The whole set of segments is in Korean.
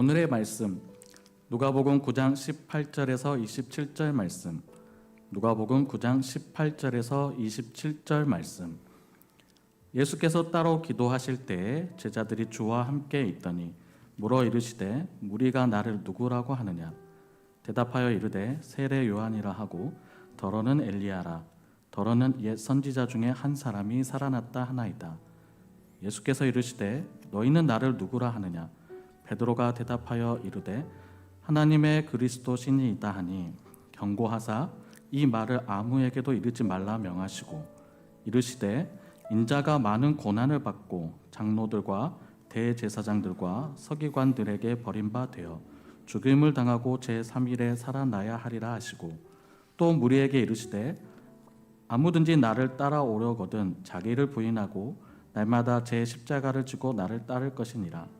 오늘의 말씀 누가복음 9장 18절에서 27절 말씀 누가복음 9장 18절에서 27절 말씀. 예수께서 따로 기도하실 때에 제자들이 주와 함께 있더니 물어 이르시되 무리가 나를 누구라고 하느냐? 대답하여 이르되 세례 요한이라 하고 더러는 엘리야라. 더러는 옛 선지자 중에 한 사람이 살아났다 하나이다. 예수께서 이르시되 너희는 나를 누구라 하느냐 베드로가 대답하여 이르되 하나님의 그리스도 신이이다 하니 경고하사 이 말을 아무에게도 이르지 말라 명하시고 이르시되 인자가 많은 고난을 받고 장로들과 대제사장들과 서기관들에게 버림바 되어 죽임을 당하고 제 3일에 살아나야 하리라 하시고 또 무리에게 이르시되 아무든지 나를 따라오려거든 자기를 부인하고 날마다 제 십자가를 지고 나를 따를 것이니라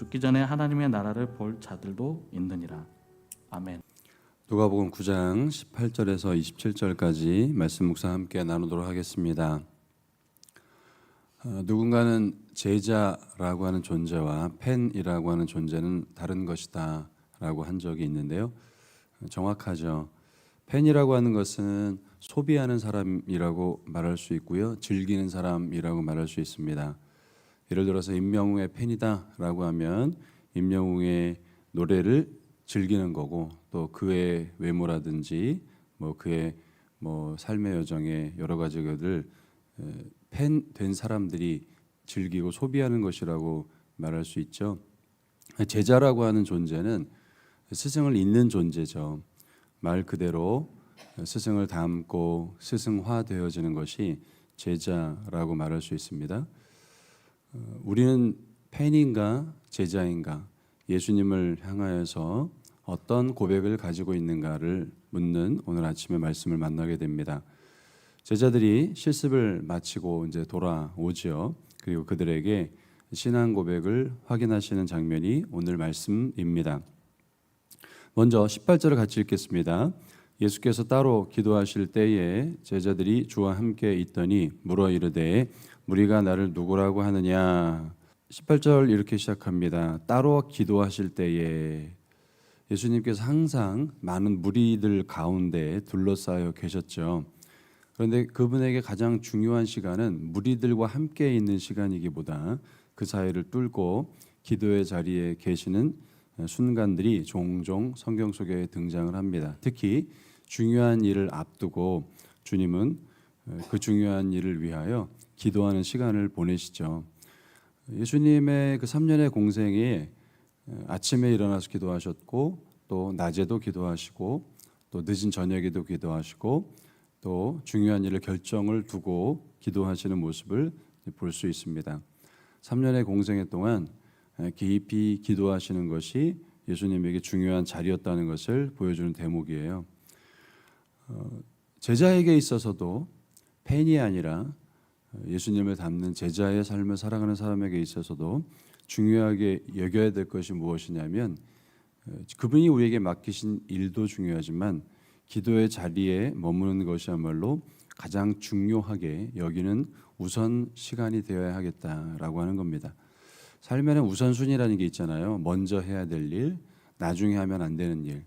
죽기 전에 하나님의 나라를 볼 자들도 있느니라 아멘. 누가복음 9장 18절에서 27절까지 말씀 묵상 함께 나누도록 하겠습니다. 어, 누군가는 제자라고 하는 존재와 팬이라고 하는 존재는 다른 것이다라고 한 적이 있는데요. 어, 정확하죠. 팬이라고 하는 것은 소비하는 사람이라고 말할 수 있고요. 즐기는 사람이라고 말할 수 있습니다. 예를 들어서 임영웅의 팬이다라고 하면 임영웅의 노래를 즐기는 거고 또 그의 외모라든지 뭐 그의 뭐 삶의 여정에 여러 가지 것들 팬된 사람들이 즐기고 소비하는 것이라고 말할 수 있죠. 제자라고 하는 존재는 스승을 잇는 존재죠. 말 그대로 스승을 닮고 스승화 되어지는 것이 제자라고 말할 수 있습니다. 어, 우리는 팬인가 제자인가 예수님을 향하여서 어떤 고백을 가지고 있는가를 묻는 오늘 아침의 말씀을 만나게 됩니다. 제자들이 실습을 마치고 이제 돌아오지요. 그리고 그들에게 신앙 고백을 확인하시는 장면이 오늘 말씀입니다. 먼저 18절을 같이 읽겠습니다. 예수께서 따로 기도하실 때에 제자들이 주와 함께 있더니 물어 이르되 무리가 나를 누구라고 하느냐 18절 이렇게 시작합니다. 따로 기도하실 때에 예수님께서 항상 많은 무리들 가운데 둘러싸여 계셨죠. 그런데 그분에게 가장 중요한 시간은 무리들과 함께 있는 시간이기보다 그 사이를 뚫고 기도의 자리에 계시는 순간들이 종종 성경 속에 등장을 합니다. 특히 중요한 일을 앞두고 주님은 그 중요한 일을 위하여 기도하는 시간을 보내시죠. 예수님의 그 3년의 공생에 아침에 일어나서 기도하셨고 또 낮에도 기도하시고 또 늦은 저녁에도 기도하시고 또 중요한 일을 결정을 두고 기도하시는 모습을 볼 수 있습니다. 3년의 공생애 동안 깊이 기도하시는 것이 예수님에게 중요한 자리였다는 것을 보여주는 대목이에요. 어, 제자에게 있어서도 팬이 아니라 예수님을 닮는 제자의 삶을 살아가는 사람에게 있어서도 중요하게 여겨야 될 것이 무엇이냐면 어, 그분이 우리에게 맡기신 일도 중요하지만 기도의 자리에 머무는 것이야말로 가장 중요하게 여기는 우선 시간이 되어야 하겠다라고 하는 겁니다. 삶에는 우선순위라는 게 있잖아요. 먼저 해야 될 일, 나중에 하면 안 되는 일.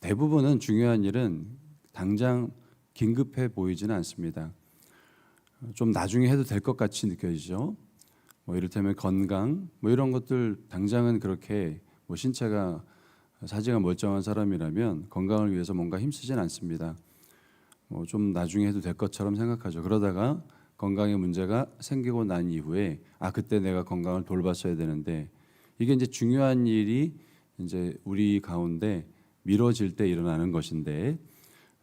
대부분은 중요한 일은 당장 긴급해 보이지는 않습니다. 좀 나중에 해도 될 것 같이 느껴지죠. 뭐 이를테면 건강, 뭐 이런 것들 당장은 그렇게 뭐 신체가 사지가 멀쩡한 사람이라면 건강을 위해서 뭔가 힘쓰진 않습니다. 뭐 좀 나중에 해도 될 것처럼 생각하죠. 그러다가 건강에 문제가 생기고 난 이후에 아 그때 내가 건강을 돌봤어야 되는데 이게 이제 중요한 일이 이제 우리 가운데 미뤄질 때 일어나는 것인데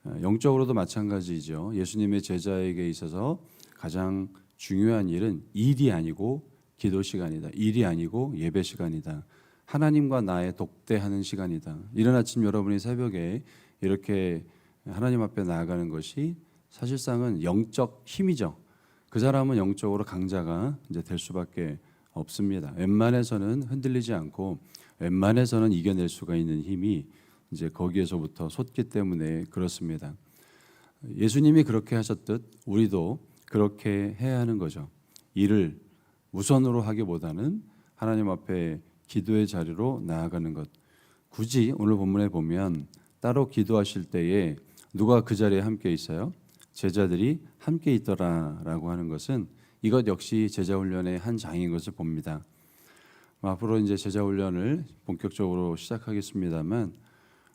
어, 영적으로도 마찬가지죠. 예수님의 제자에게 있어서 가장 중요한 일은 일이 아니고 기도 시간이다. 일이 아니고 예배 시간이다. 하나님과 나의 독대하는 시간이다. 이른 아침 여러분이 새벽에 이렇게 하나님 앞에 나아가는 것이 사실상은 영적 힘이죠. 그 사람은 영적으로 강자가 이제 될 수밖에 없습니다. 웬만해서는 흔들리지 않고 웬만해서는 이겨낼 수가 있는 힘이 이제 거기에서부터 솟기 때문에 그렇습니다. 예수님이 그렇게 하셨듯 우리도 그렇게 해야 하는 거죠. 일을 우선으로 하기보다는 하나님 앞에 기도의 자리로 나아가는 것. 굳이 오늘 본문에 보면 따로 기도하실 때에 누가 그 자리에 함께 있어요? 제자들이 함께 있더라라고 하는 것은 이것 역시 제자 훈련의 한 장인 것을 봅니다. 앞으로 이제 제자 훈련을 본격적으로 시작하겠습니다만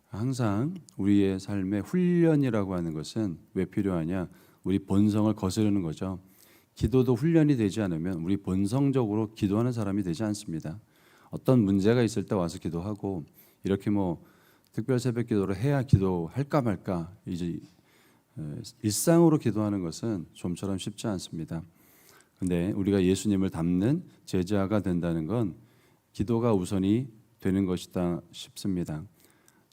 항상 우리의 삶의 훈련이라고 하는 것은 왜 필요하냐? 우리 본성을 거스르는 거죠. 기도도 훈련이 되지 않으면 우리 본성적으로 기도하는 사람이 되지 않습니다. 어떤 문제가 있을 때 와서 기도하고 이렇게 뭐 특별 새벽 기도를 해야 기도할까 말까 이제 에, 일상으로 기도하는 것은 좀처럼 쉽지 않습니다. 근데 우리가 예수님을 닮는 제자가 된다는 건 기도가 우선이 되는 것이다 싶습니다.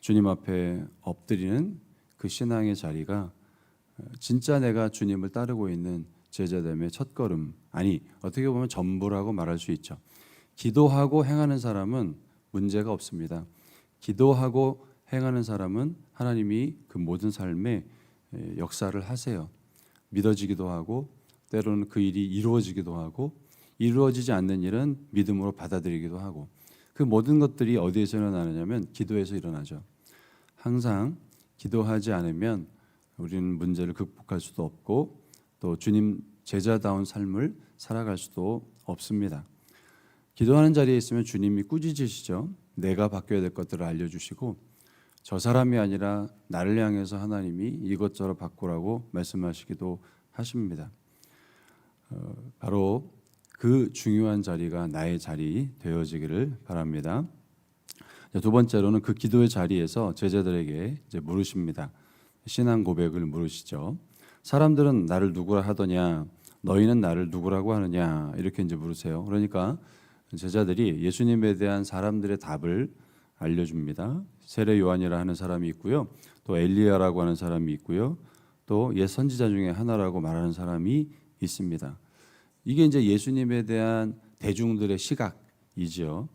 주님 앞에 엎드리는 그 신앙의 자리가 어, 진짜 내가 주님을 따르고 있는 제자됨의 첫 걸음 아니 어떻게 보면 전부라고 말할 수 있죠. 기도하고 행하는 사람은 문제가 없습니다. 기도하고 행하는 사람은 하나님이 그 모든 삶에 에, 역사를 하세요. 믿어지기도 하고 때로는 그 일이 이루어지기도 하고 이루어지지 않는 일은 믿음으로 받아들이기도 하고 그 모든 것들이 어디에서 일어나느냐면 기도에서 일어나죠. 항상 기도하지 않으면 우리는 문제를 극복할 수도 없고 또 주님 제자다운 삶을 살아갈 수도 없습니다. 기도하는 자리에 있으면 주님이 꾸짖으시죠. 내가 바뀌어야 될 것들을 알려주시고 저 사람이 아니라 나를 향해서 하나님이 이것저것 바꾸라고 말씀하시기도 하십니다. 어, 바로 그 중요한 자리가 나의 자리 되어지기를 바랍니다. 자, 두 번째로는 그 기도의 자리에서 제자들에게 물으십니다. 신앙 고백을 물으시죠. 사람들은 나를 누구라 하더냐? 너희는 나를 누구라고 하느냐? 이렇게 이제 물으세요. 그러니까 제자들이 예수님에 대한 사람들의 답을 알려줍니다. 세례 요한이라 하는 사람이 있고요. 또 엘리야라고 하는 사람이 있고요. 또 옛 선지자 중에 하나라고 말하는 사람이 있습니다. 이게 이제 예수님에 대한 대중들의 시각이지요.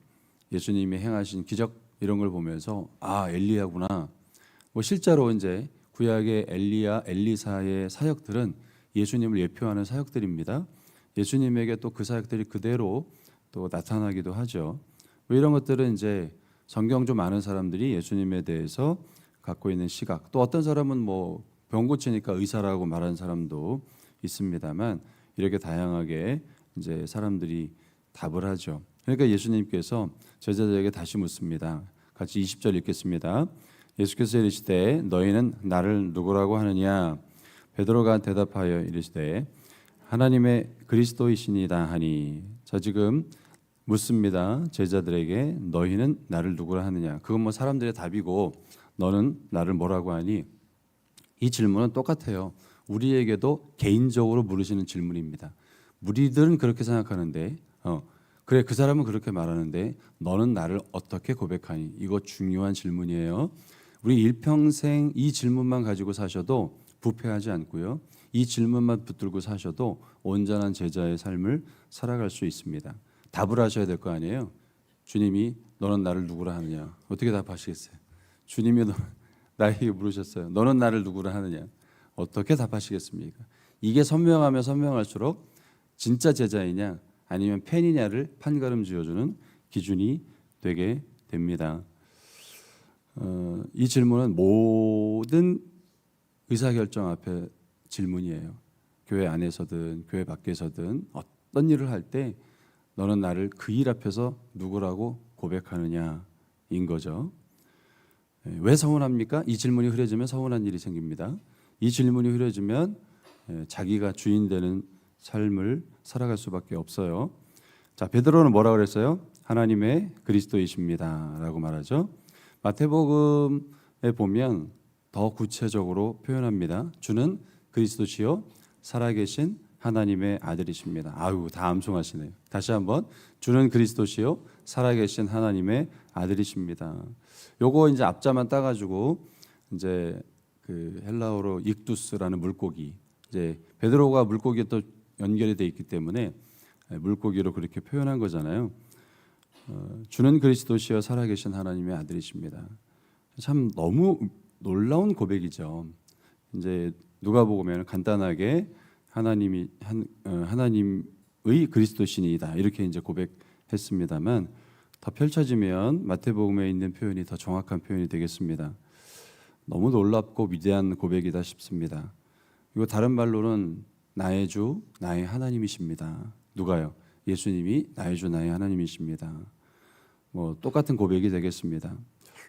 예수님이 행하신 기적 이런 걸 보면서 아 엘리야구나. 뭐 실제로 이제 구약의 엘리야, 엘리사의 사역들은 예수님을 예표하는 사역들입니다. 예수님에게 또 그 사역들이 그대로 또 나타나기도 하죠. 뭐 이런 것들은 이제 성경 좀 아는 사람들이 예수님에 대해서 갖고 있는 시각, 또 어떤 사람은 뭐 병 고치니까 의사라고 말하는 사람도 있습니다만 이렇게 다양하게 이제 사람들이 답을 하죠. 그러니까 예수님께서 제자들에게 다시 묻습니다. 같이 20절 읽겠습니다. 예수께서 이르시되 너희는 나를 누구라고 하느냐? 베드로가 대답하여 이르시되 하나님의 그리스도이시니다 하니 자 지금 묻습니다. 제자들에게 너희는 나를 누구라 하느냐? 그건 뭐 사람들의 답이고 너는 나를 뭐라고 하니? 이 질문은 똑같아요. 우리에게도 개인적으로 물으시는 질문입니다. 무리들은 그렇게 생각하는데 어 그래 그 사람은 그렇게 말하는데 너는 나를 어떻게 고백하니? 이거 중요한 질문이에요 우리 일평생 이 질문만 가지고 사셔도 부패하지 않고요. 이 질문만 붙들고 사셔도 온전한 제자의 삶을 살아갈 수 있습니다. 답을 하셔야 될 거 아니에요. 주님이 너는 나를 누구라 하느냐? 어떻게 답하시겠어요? 주님이 너, 나에게 물으셨어요. 너는 나를 누구라 하느냐? 어떻게 답하시겠습니까? 이게 선명하면 선명할수록 진짜 제자이냐 아니면 팬이냐를 판가름 지어주는 기준이 되게 됩니다. 어, 이 질문은 모든 의사결정 앞에 질문이에요. 교회 안에서든 교회 밖에서든 어떤 일을 할 때 너는 나를 그 일 앞에서 누구라고 고백하느냐인 거죠. 예, 왜 서운합니까? 이 질문이 흐려지면 서운한 일이 생깁니다. 이 질문이 흐려지면 예, 자기가 주인 되는 삶을 살아갈 수밖에 없어요. 자, 베드로는 뭐라 그랬어요? 하나님의 그리스도이십니다라고 말하죠. 마태복음에 보면 더 구체적으로 표현합니다. 주는 그리스도시요 살아계신 하나님의 아들이십니다. 아유 다 암송하시네요. 다시 한번 주는 그리스도시요 살아계신 하나님의 아들이십니다. 요거 이제 앞자만 따가지고 이제 그 헬라어로 익두스라는 물고기 이제 베드로가 물고기에 또 연결이 돼 있기 때문에 물고기로 그렇게 표현한 거잖아요. 어, 주는 그리스도시여 살아계신 하나님의 아들이십니다. 참 너무 놀라운 고백이죠. 이제 누가 보면 간단하게 하나님이 한, 어, 하나님의 그리스도신이다 이렇게 이제 고백했습니다만 더 펼쳐지면 마태복음에 있는 표현이 더 정확한 표현이 되겠습니다. 너무 놀랍고 위대한 고백이다 싶습니다. 이거 다른 말로는 나의 주, 나의 하나님이십니다. 누가요? 예수님이 나의 주, 나의 하나님이십니다. 뭐 똑같은 고백이 되겠습니다.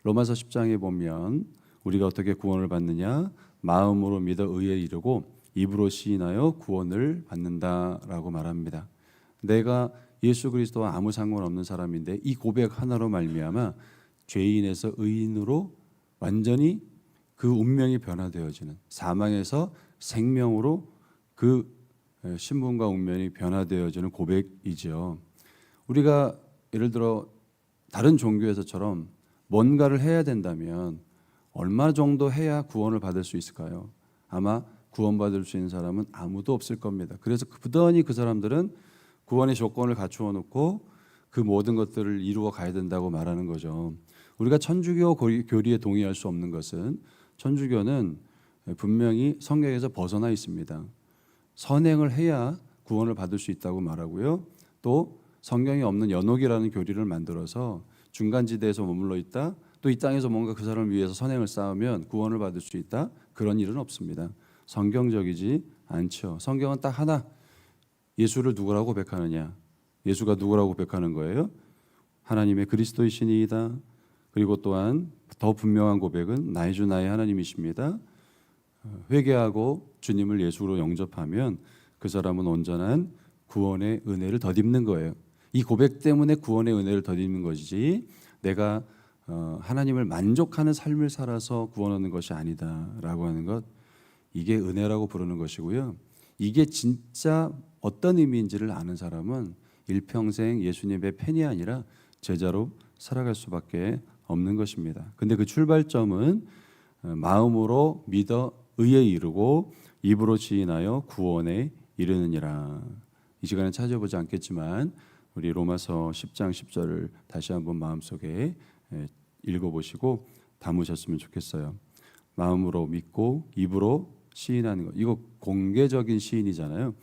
로마서 10장에 보면 우리가 어떻게 구원을 받느냐? 마음으로 믿어 의에 이르고 입으로 시인하여 구원을 받는다라고 말합니다. 내가 예수 그리스도와 아무 상관없는 사람인데 이 고백 하나로 말미암아 죄인에서 의인으로 완전히 그 운명이 변화되어지는 사망에서 생명으로 그 신분과 운명이 변화되어지는 고백이죠. 우리가 예를 들어 다른 종교에서처럼 뭔가를 해야 된다면 얼마 정도 해야 구원을 받을 수 있을까요? 아마 구원받을 수 있는 사람은 아무도 없을 겁니다. 그래서 부단히 그 사람들은 구원의 조건을 갖추어 놓고 그 모든 것들을 이루어 가야 된다고 말하는 거죠. 우리가 천주교 교리에 동의할 수 없는 것은 천주교는 분명히 성경에서 벗어나 있습니다. 선행을 해야 구원을 받을 수 있다고 말하고요. 또 성경에 없는 연옥이라는 교리를 만들어서 중간지대에서 머물러 있다. 또 이 땅에서 뭔가 그 사람을 위해서 선행을 쌓으면 구원을 받을 수 있다. 그런 일은 없습니다. 성경적이지 않죠. 성경은 딱 하나 예수를 누구라고 고백하느냐? 예수가 누구라고 고백하는 거예요? 하나님의 그리스도이시니이다. 그리고 또한 더 분명한 고백은 나의 주 나의 하나님이십니다. 어, 회개하고 주님을 예수로 영접하면 그 사람은 온전한 구원의 은혜를 덧입는 거예요. 이 고백 때문에 구원의 은혜를 덧입는 것이지 내가 어, 하나님을 만족하는 삶을 살아서 구원 얻는 것이 아니다라고 하는 것 이게 은혜라고 부르는 것이고요. 이게 진짜 어떤 의미인지를 아는 사람은 일평생 예수님의 팬이 아니라 제자로 살아갈 수밖에 없는 것입니다. 근데 그 출발점은 어, 마음으로 믿어 의에 이르고 입으로 지인하여 구원에 이르느니라. 이 시간에 찾아보지 않겠지만 우리 로마서 10장 10절을 다시 한번 마음속에 에, 읽어보시고 담으셨으면 좋겠어요. 마음으로 믿고 입으로 시인하는 것. 이거 공개적인 시인이잖아요.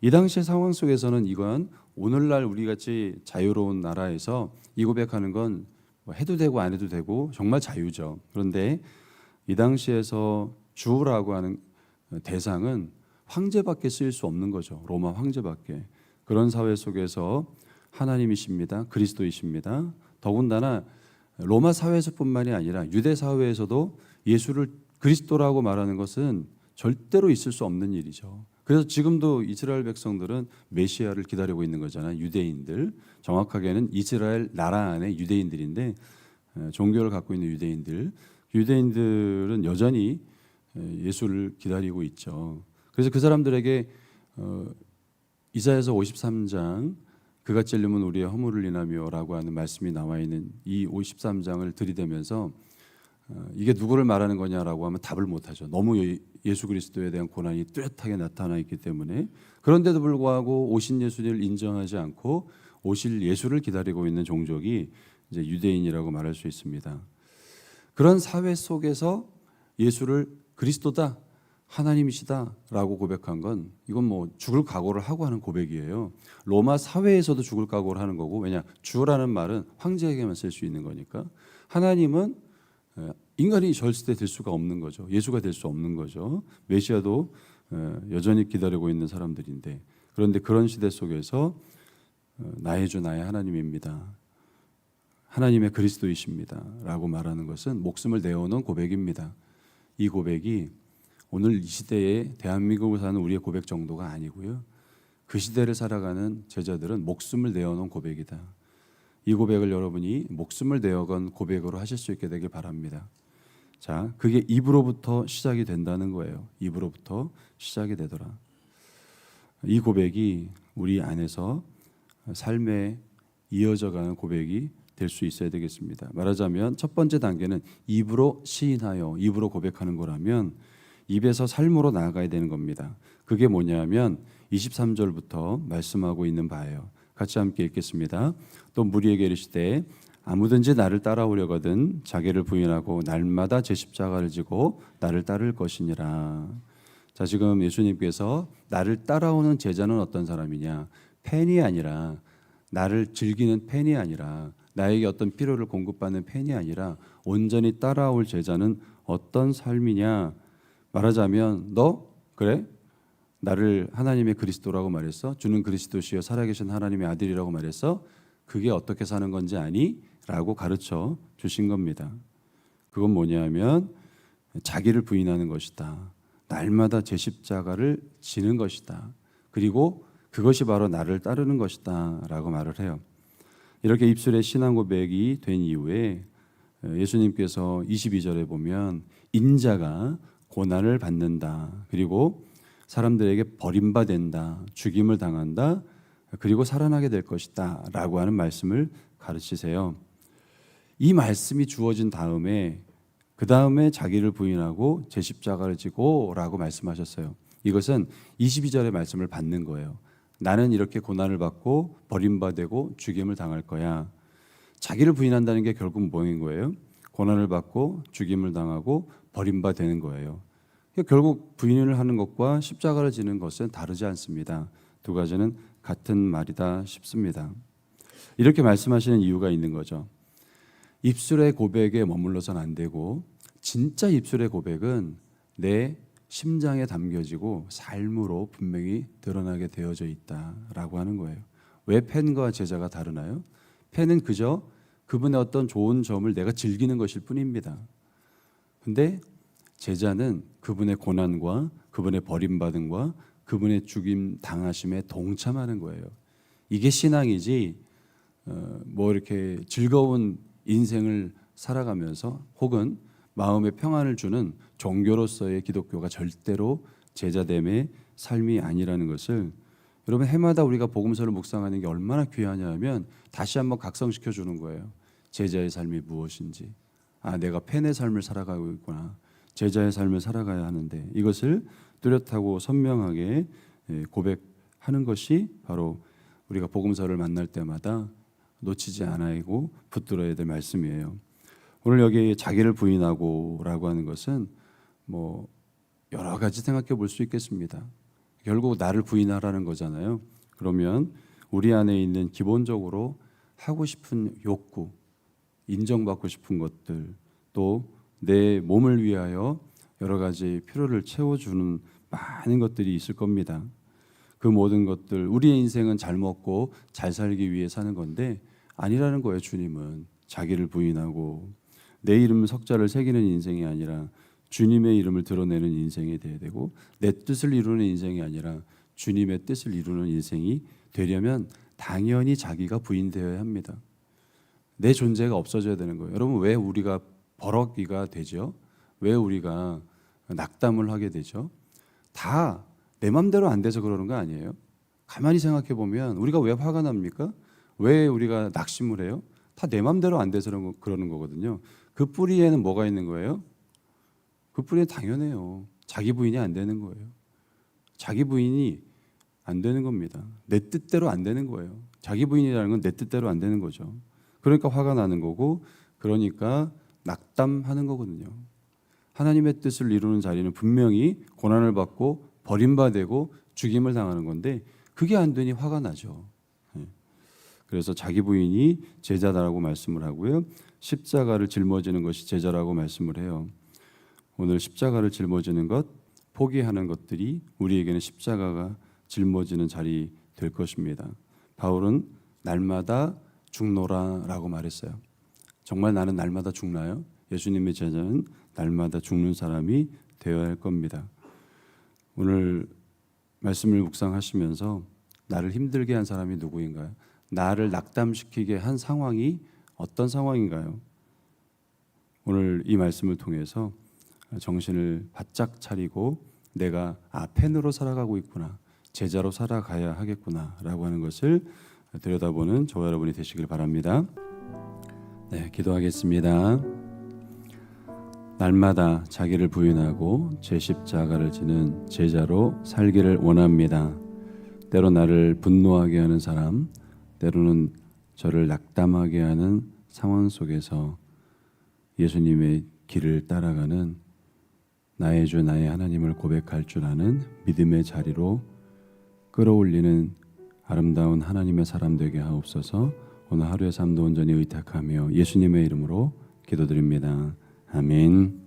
이 당시의 상황 속에서는 이건 오늘날 우리 같이 자유로운 나라에서 이 고백하는 건뭐 해도 되고 안 해도 되고 정말 자유죠. 그런데 이 당시에서 주라고 하는 대상은 황제밖에 쓰일 수 없는 거죠. 로마 황제밖에. 그런 사회 속에서 하나님이십니다. 그리스도이십니다. 더군다나 로마 사회에서뿐만이 아니라 유대 사회에서도 예수를 그리스도라고 말하는 것은 절대로 있을 수 없는 일이죠. 그래서 지금도 이스라엘 백성들은 메시아를 기다리고 있는 거잖아요. 유대인들. 정확하게는 이스라엘 나라 안에 유대인들인데 에, 종교를 갖고 있는 유대인들. 유대인들은 여전히 에, 예수를 기다리고 있죠. 그래서 그 사람들에게 어, 이사야서 53장 그가 찔림은 우리의 허물을 인하며라고 하는 말씀이 나와 있는 이 53장을 들이대면서 어, 이게 누구를 말하는 거냐라고 하면 답을 못 하죠. 너무 예- 예수 그리스도에 대한 고난이 뚜렷하게 나타나 있기 때문에 그런데도 불구하고 오신 예수님을 인정하지 않고 오실 예수를 기다리고 있는 종족이 이제 유대인이라고 말할 수 있습니다. 그런 사회 속에서 예수를 그리스도다 하나님이시다라고 고백한 건 이건 뭐 죽을 각오를 하고 하는 고백이에요. 로마 사회에서도 죽을 각오를 하는 거고 왜냐 주라는 말은 황제에게만 쓸 수 있는 거니까 하나님은 에, 인간이 절대 될 수가 없는 거죠. 예수가 될 수 없는 거죠. 메시아도 에, 여전히 기다리고 있는 사람들인데 그런데 그런 시대 속에서 어, 나의 주 나의 하나님입니다. 하나님의 그리스도이십니다라고 말하는 것은 목숨을 내어놓은 고백입니다. 이 고백이 오늘 이 시대에 대한민국을 사는 우리의 고백 정도가 아니고요. 그 시대를 살아가는 제자들은 목숨을 내어놓은 고백이다. 이 고백을 여러분이 목숨을 내어건 고백으로 하실 수 있게 되길 바랍니다. 자, 그게 입으로부터 시작이 된다는 거예요. 입으로부터 시작이 되더라. 이 고백이 우리 안에서 삶에 이어져가는 고백이 될 수 있어야 되겠습니다. 말하자면 첫 번째 단계는 입으로 시인하여 입으로 고백하는 거라면 입에서 삶으로 나아가야 되는 겁니다. 그게 뭐냐면 23절부터 말씀하고 있는 바예요. 같이 함께 읽겠습니다. 또 무리에게 이르시되 아무든지 나를 따라오려거든 자기를 부인하고 날마다 제 십자가를 지고 나를 따를 것이니라. 자, 지금 예수님께서 나를 따라오는 제자는 어떤 사람이냐? 팬이 아니라 나를 즐기는 팬이 아니라 나에게 어떤 필요를 공급받는 팬이 아니라 온전히 따라올 제자는 어떤 삶이냐? 말하자면 너 그래? 나를 하나님의 그리스도라고 말했어? 주는 그리스도시여 살아계신 하나님의 아들이라고 말했어? 그게 어떻게 사는 건지 아니? 라고 가르쳐 주신 겁니다. 그건 뭐냐면 자기를 부인하는 것이다. 날마다 제 십자가를 지는 것이다. 그리고 그것이 바로 나를 따르는 것이다. 라고 말을 해요. 이렇게 입술에 신앙 고백이 된 이후에 예수님께서 22절에 보면 인자가 고난을 받는다. 그리고 사람들에게 버림받는다. 죽임을 당한다. 그리고 살아나게 될 것이다. 라고 하는 말씀을 가르치세요. 이 말씀이 주어진 다음에 그 다음에 자기를 부인하고 제 십자가를 지고 라고 말씀하셨어요. 이것은 22절의 말씀을 받는 거예요. 나는 이렇게 고난을 받고 버림받고 죽임을 당할 거야. 자기를 부인한다는 게 결국 뭐인 거예요? 고난을 받고 죽임을 당하고 버림받는 거예요. 결국 부인을 하는 것과 십자가를 지는 것은 다르지 않습니다. 두 가지는 같은 말이다 싶습니다. 이렇게 말씀하시는 이유가 있는 거죠. 입술의 고백에 머물러선 안 되고 진짜 입술의 고백은 내 심장에 담겨지고 삶으로 분명히 드러나게 되어져 있다라고 하는 거예요. 왜 팬과 제자가 다르나요? 팬은 그저 그분의 어떤 좋은 점을 내가 즐기는 것일 뿐입니다. 근데 제자는 그분의 고난과 그분의 버림받음과 그분의 죽임 당하심에 동참하는 거예요. 이게 신앙이지 어, 뭐 이렇게 즐거운 인생을 살아가면서 혹은 마음의 평안을 주는 종교로서의 기독교가 절대로 제자됨의 삶이 아니라는 것을 여러분 해마다 우리가 복음서를 묵상하는 게 얼마나 귀하냐면 다시 한번 각성시켜 주는 거예요. 제자의 삶이 무엇인지. 아, 내가 팬의 삶을 살아가고 있구나. 제자의 삶을 살아가야 하는데 이것을 뚜렷하고 선명하게 예, 고백하는 것이 바로 우리가 복음서를 만날 때마다 놓치지 않아야고 붙들어야 될 말씀이에요. 오늘 여기 자기를 부인하고라고 하는 것은 뭐 여러 가지 생각해 볼 수 있겠습니다. 결국 나를 부인하라는 거잖아요. 그러면 우리 안에 있는 기본적으로 하고 싶은 욕구, 인정받고 싶은 것들, 또 내 몸을 위하여 여러 가지 필요를 채워주는 많은 것들이 있을 겁니다. 그 모든 것들, 우리의 인생은 잘 먹고 잘 살기 위해 사는 건데 아니라는 거예요. 주님은 자기를 부인하고 내 이름 석자를 새기는 인생이 아니라 주님의 이름을 드러내는 인생이 돼야 되고 내 뜻을 이루는 인생이 아니라 주님의 뜻을 이루는 인생이 되려면 당연히 자기가 부인되어야 합니다. 내 존재가 없어져야 되는 거예요. 여러분 왜 우리가 버럭이가 되죠? 왜 우리가 낙담을 하게 되죠? 다 내 맘대로 안 돼서 그러는 거 아니에요? 가만히 생각해 보면 우리가 왜 화가 납니까? 왜 우리가 낙심을 해요? 다 내 맘대로 안 돼서 그러는 거거든요. 그 뿌리에는 뭐가 있는 거예요? 그 뿌리는 당연해요. 자기 부인이 안 되는 거예요. 자기 부인이 안 되는 겁니다. 내 뜻대로 안 되는 거예요. 자기 부인이라는 건 내 뜻대로 안 되는 거죠. 그러니까 화가 나는 거고, 그러니까 낙담하는 거거든요. 하나님의 뜻을 이루는 자리는 분명히 고난을 받고 버림받고 죽임을 당하는 건데 그게 안 되니 화가 나죠. 예. 그래서 자기 부인이 제자다라고 말씀을 하고요. 십자가를 짊어지는 것이 제자라고 말씀을 해요. 오늘 십자가를 짊어지는 것, 포기하는 것들이 우리에게는 십자가가 짊어지는 자리 될 것입니다. 바울은 날마다 죽노라라고 말했어요. 정말 나는 날마다 죽나요? 예수님의 제자는 날마다 죽는 사람이 되어야 할 겁니다. 오늘 말씀을 묵상하시면서 나를 힘들게 한 사람이 누구인가요? 나를 낙담시키게 한 상황이 어떤 상황인가요? 오늘 이 말씀을 통해서 정신을 바짝 차리고 내가 아 펜으로 살아가고 있구나. 제자로 살아가야 하겠구나라고 하는 것을 들여다보는 저와 여러분이 되시길 바랍니다. 네, 기도하겠습니다. 날마다 자기를 부인하고 제 십자가를 지는 제자로 살기를 원합니다. 때로 나를 분노하게 하는 사람, 때로는 저를 낙담하게 하는 상황 속에서 예수님의 길을 따라가는 나의 주 나의 하나님을 고백할 줄 아는 믿음의 자리로 끌어올리는 아름다운 하나님의 사람 되게 하옵소서. 오늘 하루의 삶도 온전히 의탁하며 예수님의 이름으로 기도드립니다. 아멘.